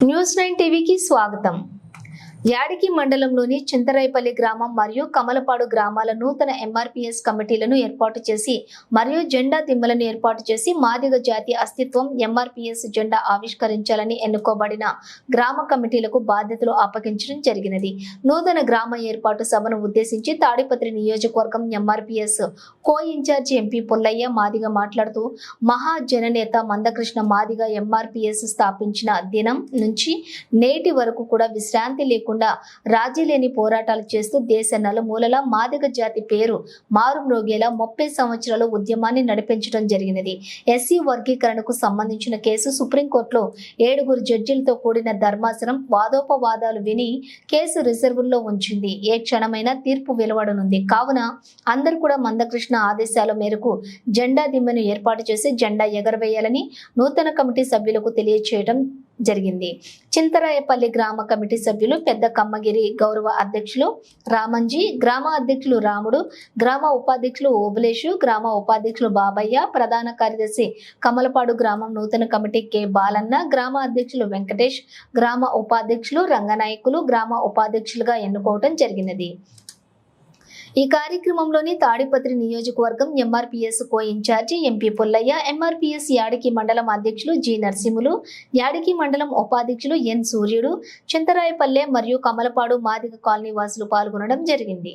News nine టీవీకి స్వాగతం యాడికి మండలంలోని చింతరాయపల్లి గ్రామం మరియు కమలపాడు గ్రామాల నూతన ఎంఆర్పీఎస్ కమిటీలను ఏర్పాటు చేసి మరియు జెండా దిమ్మలను ఏర్పాటు చేసి మాదిగ జాతి అస్తిత్వం ఎంఆర్పీఎస్ జెండా ఆవిష్కరించాలని ఎన్నుకోబడిన గ్రామ కమిటీలకు బాధ్యతలు అప్పగించడం జరిగినది. నూతన గ్రామ ఏర్పాటు సభను ఉద్దేశించి తాడిపత్రి నియోజకవర్గం MRPS co incharge MP Pullaiah Madiga మాట్లాడుతూ మహాజననేత మందకృష్ణ మాదిగ ఎంఆర్పీఎస్ స్థాపించిన దినం నుంచి నేటి వరకు కూడా విశ్రాంతి లేకుండా రాజీ లేని పోరాటాలు చేస్తూ దేశ నలుమూలలా మాదిగ జాతి పేరు మారుమ్రోగేలా ముప్పై సంవత్సరాల ఉద్యమాన్ని నడిపించడం జరిగినది. ఎస్సీ వర్గీకరణకు సంబంధించిన కేసు సుప్రీంకోర్టులో ఏడుగురు జడ్జిలతో కూడిన ధర్మాసనం వాదోపవాదాలు విని కేసు రిజర్వుల్లో ఉంచింది. ఏ క్షణమైనా తీర్పు వెలువడనుంది. కావున అందరూ కూడా మందకృష్ణ ఆదేశాల మేరకు జెండా దిమ్మను ఏర్పాటు చేసి జెండా ఎగరవేయాలని నూతన కమిటీ సభ్యులకు తెలియచేయడం జరిగింది. చింతరాయపల్లి గ్రామ కమిటీ సభ్యులు పెద్ద కమ్మగిరి గౌరవ అధ్యక్షులు రామంజీ గ్రామ అధ్యక్షులు రాముడు గ్రామ ఉపాధ్యక్షులు ఓబులేషు గ్రామ ఉపాధ్యక్షులు బాబయ్య ప్రధాన కార్యదర్శి కమలపాడు గ్రామం నూతన కమిటీ కె బాలన్న గ్రామ అధ్యక్షులు వెంకటేష్ గ్రామ ఉపాధ్యక్షులు రంగనాయకులు గ్రామ ఉపాధ్యక్షులుగా ఎన్నుకోవటం జరిగినది. ఈ కార్యక్రమంలోని తాడిపత్రి నియోజకవర్గం MRPS co incharge MP Pullaiah MRPS Yadiki మండలం అధ్యక్షులు జి నరసింహులు యాడికి మండలం ఉపాధ్యక్షులు ఎన్ సూర్యుడు చింతరాయపల్లె మరియు కమలపాడు మాదిగ కాలనీ వాసులు పాల్గొనడం జరిగింది.